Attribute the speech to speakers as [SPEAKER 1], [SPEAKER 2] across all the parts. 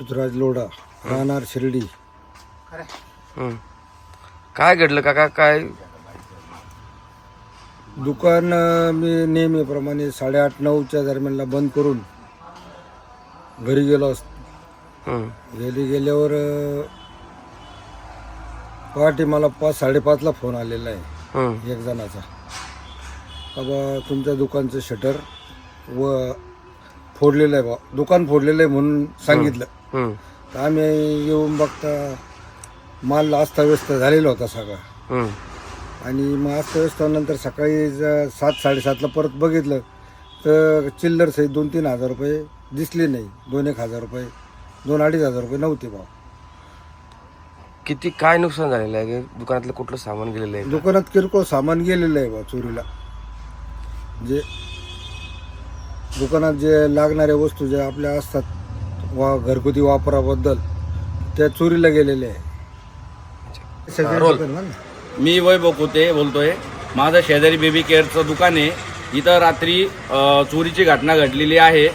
[SPEAKER 1] ऋतुराज लोढा राहणार शिर्डी.
[SPEAKER 2] हं. काय घडलं काका? काय?
[SPEAKER 1] दुकान अं, मी नेहमीप्रमाणे साडेआठ नऊच्या दरम्यानला बंद करून घरी गेलो असतो.
[SPEAKER 2] हं.
[SPEAKER 1] घरी गेल्यावर अं, पहाटे मला पाच साडेपाचला फोन आलेला आहे.
[SPEAKER 2] हं.
[SPEAKER 1] एक जणाचा. बाबा तुमच्या दुकानचं शटर व फोडलेलं आहे बा. दुकान फोडलेलं आहे म्हणून सांगितलं. तर आम्ही येऊन बघता माल अस्ताव्यस्त झालेला होता सगळा. आणि मग अस्ताव्यस्त नंतर सकाळी ज- सात साडेसातला परत बघितलं तर चिल्लर सहित दोन तीन हजार रुपये दिसले नाही. दोन एक हजार रुपये दोन अडीच हजार रुपये नव्हते भाव.
[SPEAKER 2] किती काय नुकसान झालेलं आहे? दुकानातलं कुठलं सामान गेलेलं आहे?
[SPEAKER 1] दुकानात किरकोळ सामान गेलेलं आहे बा चोरीला. जे दुकानात जे लागणाऱ्या वस्तू ज्या आपल्या असतात वा घरगुती वापराबद्दल त्या चोरीला गेलेल्या आहे.
[SPEAKER 2] रोल.
[SPEAKER 1] ना.
[SPEAKER 3] मी वैभव कोते बोलतोय. माझं शेजारी बेबी केअरचं दुकान आहे. इथं रात्री अ, चोरीची घटना घडलेली आहे.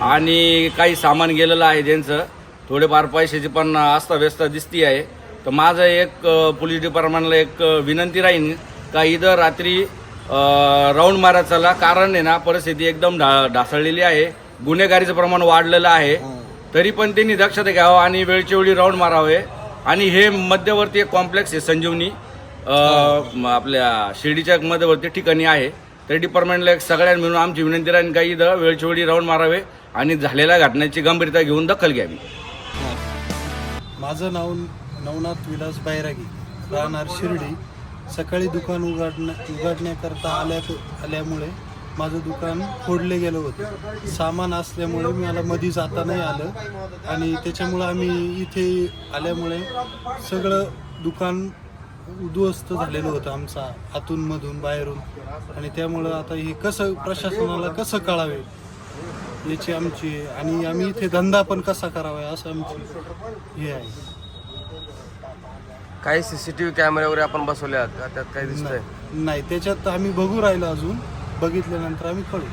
[SPEAKER 3] आणि काही सामान गेलेलं आहे ज्यांचं. थोडेफार पैशाची पण अस्ताव्यस्त दिसती आहे. तर माझं एक अ, पोलीस डिपार्टमेंटला एक अ, विनंती राहील का इथं रात्री राऊंड मारा चला कारण आहे ना परिस्थिती एकदम ढा ढासळलेली आहे. गुन्हेगारीचं प्रमाण वाढलेलं आहे. तरी पण त्यांनी दक्षता घ्यावं आणि वेळच्या वेळी राऊंड मारावे. आणि हे मध्यवर्ती एक कॉम्प्लेक्स आहे संजीवनी. अ, म- आपल्या शिर्डीच्या मध्यवर्ती ठिकाणी आहे. तर डिपार्टमेंटला एक सगळ्यांना मिळून आमची विनंती राहील काही इथं वेळच्या वेळी राऊंड मारावे आणि झालेल्या घटनेची गंभीरता घेऊन दखल घ्यावी.
[SPEAKER 4] माझं नाव नवनाथ विलास बैरागी राहणार शिर्डी. सकाळी दुकान उघडण्या उघडण्याकरता आल्या आल्यामुळे माझं दुकान फोडले गेलं होतं. सामान असल्यामुळे मला मधी जाता नाही आलं. आणि त्याच्यामुळं आम्ही इथे आल्यामुळे सगळं दुकान उद्ध्वस्त झालेलं होतं आमचा आतून मधून बाहेरून. आणि त्यामुळं आता हे कसं प्रशासनाला कसं कळावे याची आमची आणि आम्ही इथे धंदा पण कसा करावा असं आमची हे आहे.
[SPEAKER 2] काही सीसीटीव्ही कॅमेरे वगैरे आपण बसवले आहेत का? त्यात काही दिसतंय?
[SPEAKER 4] नाही त्याच्यात आम्ही बघू राहिलो अजून. बघितल्यानंतर आम्ही कळू.